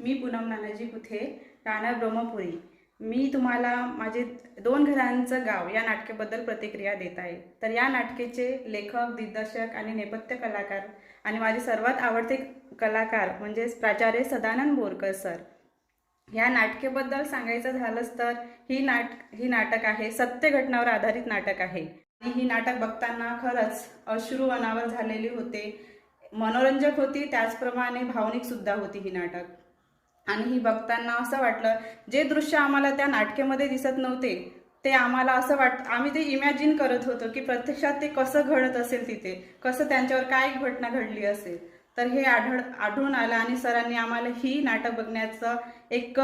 मी पूनम नानाजी कुथे राणा ब्रह्मपुरी. मी तुम्हाला माझे दोन घरांचं गाव या नाटकेबद्दल प्रतिक्रिया देत आहे. तर या नाटकेचे लेखक दिग्दर्शक आणि नेपथ्य कलाकार आणि माझे सर्वात आवडते कलाकार म्हणजेच प्राचार्य सदानंद बोरकर सर. या नाटकेबद्दल सांगायचं झालंच तर ही नाट ही नाटक आहे सत्य घटनावर आधारित नाटक आहे. आणि ही नाटक बघताना खरंच अश्रू अनावर झालेली होते. मनोरंजक होती त्याचप्रमाणे भावनिक सुद्धा होती ही नाटक. आणि ही बघताना असं वाटलं जे दृश्य आम्हाला त्या नाटकेमध्ये दिसत नव्हते ते आम्हाला असं वाट आम्ही ते इमॅजिन करत होतो की प्रत्यक्षात ते कसं घडत असेल तिथे कसं त्यांच्यावर काय घटना घडली असेल. तर हे आढळ आढळून आलं आणि सरांनी आम्हाला ही नाटक बघण्याचं एक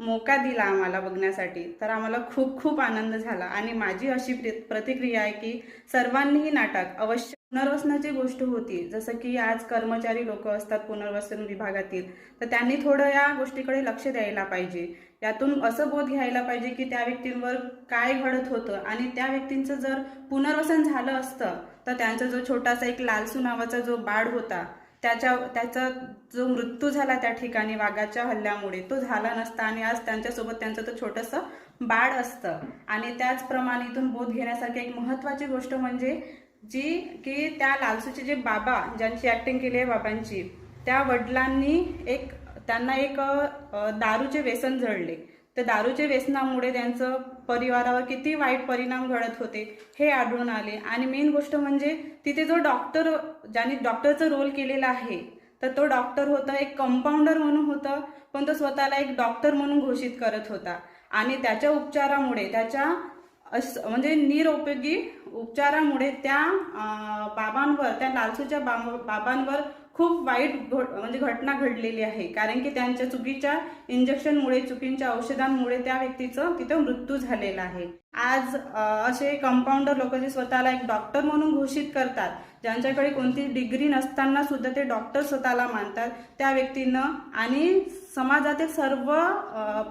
मोका दिला आम्हाला बघण्यासाठी. तर आम्हाला खूप खूप आनंद झाला. आणि माझी अशी प्रतिक्रिया आहे की सर्वांनीही नाटक अवश्य पुनर्वसनाची गोष्ट होती. जसं की आज कर्मचारी लोक असतात पुनर्वसन विभागातील तर त्यांनी थोडं या गोष्टीकडे लक्ष द्यायला पाहिजे. यातून असं बोध घ्यायला पाहिजे की त्या व्यक्तींवर काय घडत होतं आणि त्या व्यक्तींचं जर पुनर्वसन झालं असतं तर त्यांचा जो छोटासा एक लालसू नावाचा जो बाळ होता त्याच्या त्याचा जो मृत्यू झाला त्या ठिकाणी वाघाच्या हल्ल्यामुळे तो झाला नसता आणि आज त्यांच्यासोबत त्यांचं तो छोटंसं बाळ असतं. आणि त्याचप्रमाणे इथून बोध घेण्यासारखी एक महत्त्वाची गोष्ट म्हणजे जी की त्या लालसूचे जे बाबा ज्यांची ऍक्टिंग केली आहे बाबांची त्या वडिलांनी एक त्यांना एक दारूचे व्यसन जळले त्या दारूचे व्यसनामुळे त्यांचं परिवारावर किती वाईट परिणाम घडत होते हे आढळून आले. आणि मेन गोष्ट म्हणजे तिथे जो डॉक्टर ज्याने डॉक्टरचा रोल केलेला आहे तर तो डॉक्टर होता एक कंपाऊंडर म्हणून होता पण तो स्वतःला एक डॉक्टर म्हणून घोषित करत होता. आणि त्याच्या उपचारामुळे त्याच्या अस- म्हणजे निरुपयोगी उपचारामुळे त्या बाबांवर त्या लालसूच्या बाबांवर खूप वाईट म्हणजे घटना घडलेली आहे. कारण की त्यांच्या चुकीच्या इंजेक्शनमुळे चुकीच्या औषधांमुळे त्या व्यक्तीचं तिथं मृत्यू झालेला आहे. आज असे कंपाऊंडर लोक जे स्वतःला एक डॉक्टर म्हणून घोषित करतात ज्यांच्याकडे कोणती डिग्री नसताना सुद्धा ते डॉक्टर स्वतःला मानतात त्या व्यक्तीनं आणि समाजातील सर्व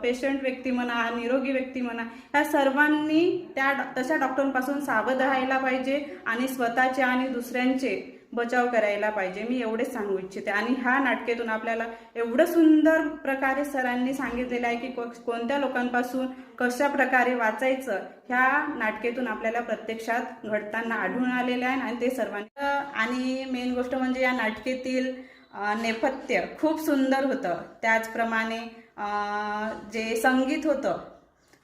पेशंट व्यक्ती म्हणा निरोगी व्यक्ती म्हणा ह्या सर्वांनी त्या डॉ- तशा डॉक्टरांपासून सावध राहायला पाहिजे आणि स्वतःचे आणि दुसऱ्यांचे बचाव करायला पाहिजे. मी एवढेच सांगू इच्छिते. आणि ह्या नाटकेतून आपल्याला एवढं सुंदर प्रकारे सरांनी सांगितलेलं आहे की को- कोणत्या लोकांपासून कशा प्रकारे वाचायचं ह्या नाटकेतून आपल्याला प्रत्यक्षात घडताना आढळून आलेलं आहे आणि ते सर्वांनी आणि मेन गोष्ट म्हणजे या नाटकेतील नेपथ्य खूप सुंदर होतं. त्याचप्रमाणे जे संगीत होतं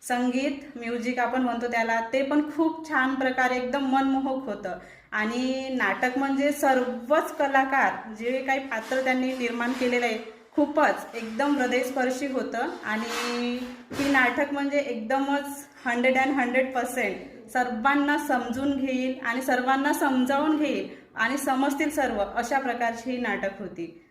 संगीत म्युझिक आपण म्हणतो त्याला ते पण खूप छान प्रकारे एकदम मनमोहक होतं. आणि नाटक म्हणजे सर्वच कलाकार जे काही पात्र त्यांनी निर्माण केलेलं आहे खूपच एकदम हृदयस्पर्शी होतं. आणि ही नाटक म्हणजे एकदमच हंड्रेड अँड हंड्रेड पर्सेंट सर्वांना समजून घेईल आणि सर्वांना समजावून घेईल आणि समजतील सर्व अशा प्रकारची ही नाटक होती.